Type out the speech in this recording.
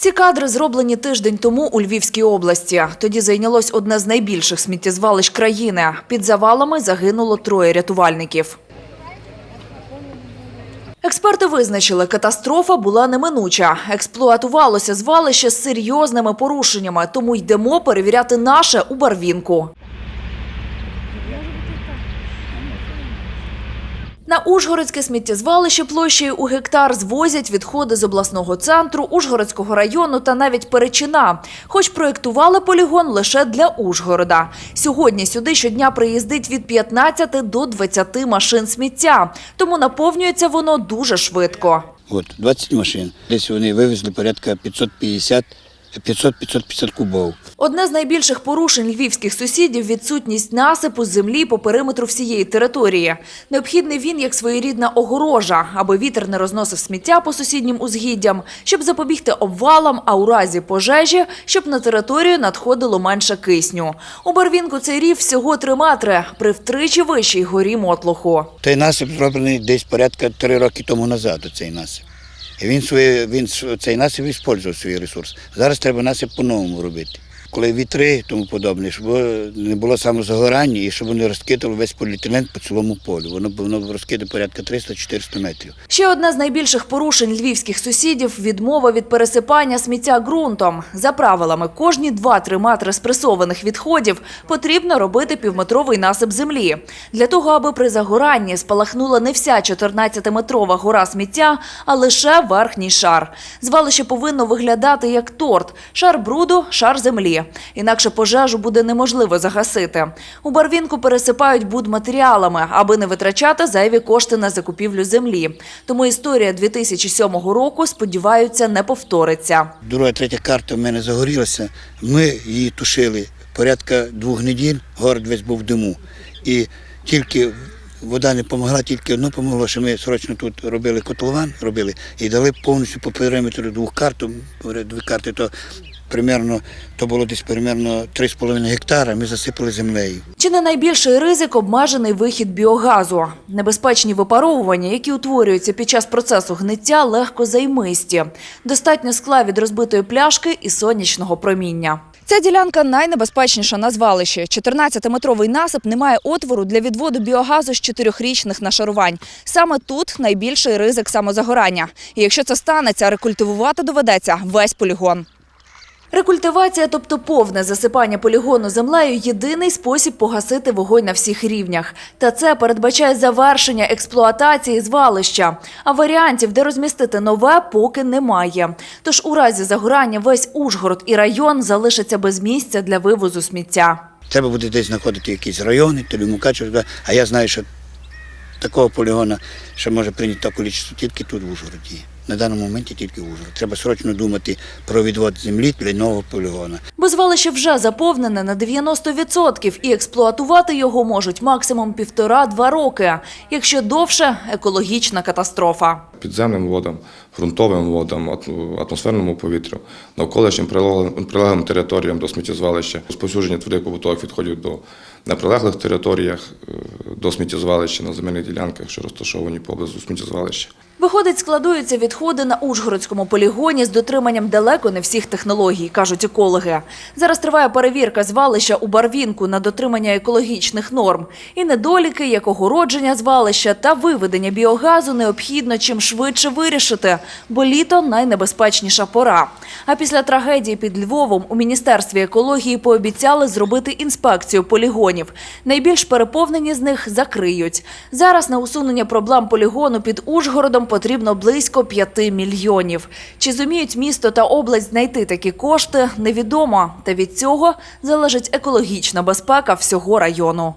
Ці кадри зроблені тиждень тому у Львівській області. Тоді зайнялось одне з найбільших сміттєзвалищ країни. Під завалами загинуло троє рятувальників. Експерти визначили, катастрофа була неминуча. Експлуатувалося звалище з серйозними порушеннями, тому йдемо перевіряти наше у Барвінку. На Ужгородське сміттєзвалище площею у гектар звозять відходи з обласного центру, Ужгородського району та навіть Перечина. Хоч проєктували полігон лише для Ужгорода. Сьогодні сюди щодня приїздить від 15 до 20 машин сміття, тому наповнюється воно дуже швидко. От 20 машин. Десь вони вивезли порядка 550 500-550 кубов. Одне з найбільших порушень львівських сусідів – відсутність насипу з землі по периметру всієї території. Необхідний він як своєрідна огорожа, аби вітер не розносив сміття по сусіднім узгіддям, щоб запобігти обвалам, а у разі пожежі, щоб на територію надходило менше кисню. У Барвінку цей рів всього 3 метри, при втричі вищій горі Мотлоху. Той насип зроблений десь порядка 3 роки тому назад, цей насип. Він, своє, він цей насип використовував свій ресурс. Зараз треба насип по-новому робити. Коли вітри і тому подобне, щоб не було самозагорання і щоб вони розкидали весь поліетилен по цілому полю. Воно, воно розкидає порядка 300-400 метрів. Ще одне з найбільших порушень львівських сусідів – відмова від пересипання сміття ґрунтом. За правилами, кожні 2-3 метри спресованих відходів потрібно робити півметровий насип землі. Для того, аби при загоранні спалахнула не вся 14-метрова гора сміття, а лише верхній шар. Звалище повинно виглядати як торт – шар бруду, шар землі. Інакше пожежу буде неможливо загасити. У Барвінку пересипають будматеріалами, аби не витрачати зайві кошти на закупівлю землі. Тому історія 2007 року, сподіваються, не повториться. Друга, третя карта в мене загорілася. Ми її тушили порядка двох неділь, город весь був в диму. І тільки вода не допомогла, тільки одно допомогло, що ми срочно тут робили котлован, робили і дали повністю по периметру двох карт, дві карти, то примерно, то було десь примерно 3,5 гектара, ми засипали землею. Чи не найбільший ризик – обмежений вихід біогазу? Небезпечні випаровування, які утворюються під час процесу гниття, легко займисті. Достатньо скла від розбитої пляшки і сонячного проміння. Ця ділянка найнебезпечніша на звалищі. 14-метровий насип не має отвору для відводу біогазу з чотирьохрічних нашарувань. Саме тут найбільший ризик самозагорання. І якщо це станеться, рекультивувати доведеться весь полігон. Рекультивація, тобто повне засипання полігону землею, єдиний спосіб погасити вогонь на всіх рівнях. Та це передбачає завершення експлуатації звалища. А варіантів, де розмістити нове, поки немає. Тож у разі загорання весь Ужгород і район залишаться без місця для вивозу сміття. Треба буде десь знаходити якісь райони, то Мукачево, а я знаю, що такого полігону, що може прийняти таку кількість тільки тут в Ужгороді. На даному моменті тільки Ужгород. Треба срочно думати про відвод землі для нового полігону. Бо звалище вже заповнене на 90% і експлуатувати його можуть максимум півтора-два роки. Якщо довше – екологічна катастрофа. підземним водам, ґрунтовим водам, ат- атмосферному повітрю, навколишнім прилеглим прилеглим територіям до сміттєзвалища, розповсюдження твердих побутових відходів до неприлеглих територіях, е, до сміттєзвалища на земельних ділянках, що розташовані поблизу сміттєзвалища. Виходить, складуються відходи на Ужгородському полігоні з дотриманням далеко не всіх технологій, кажуть екологи. Зараз триває перевірка звалища у Барвінку на дотримання екологічних норм. І недоліки, як огородження звалища та виведення біогазу необхідно чим швидше вирішити, бо літо найнебезпечніша пора. А після трагедії під Львовом у Міністерстві екології пообіцяли зробити інспекцію полігонів. Найбільш переповнені з них закриють. Зараз на усунення проблем полігону під Ужгородом потрібно близько 5 мільйонів. Чи зуміють місто та область знайти такі кошти, невідомо. Та від цього залежить екологічна безпека всього району.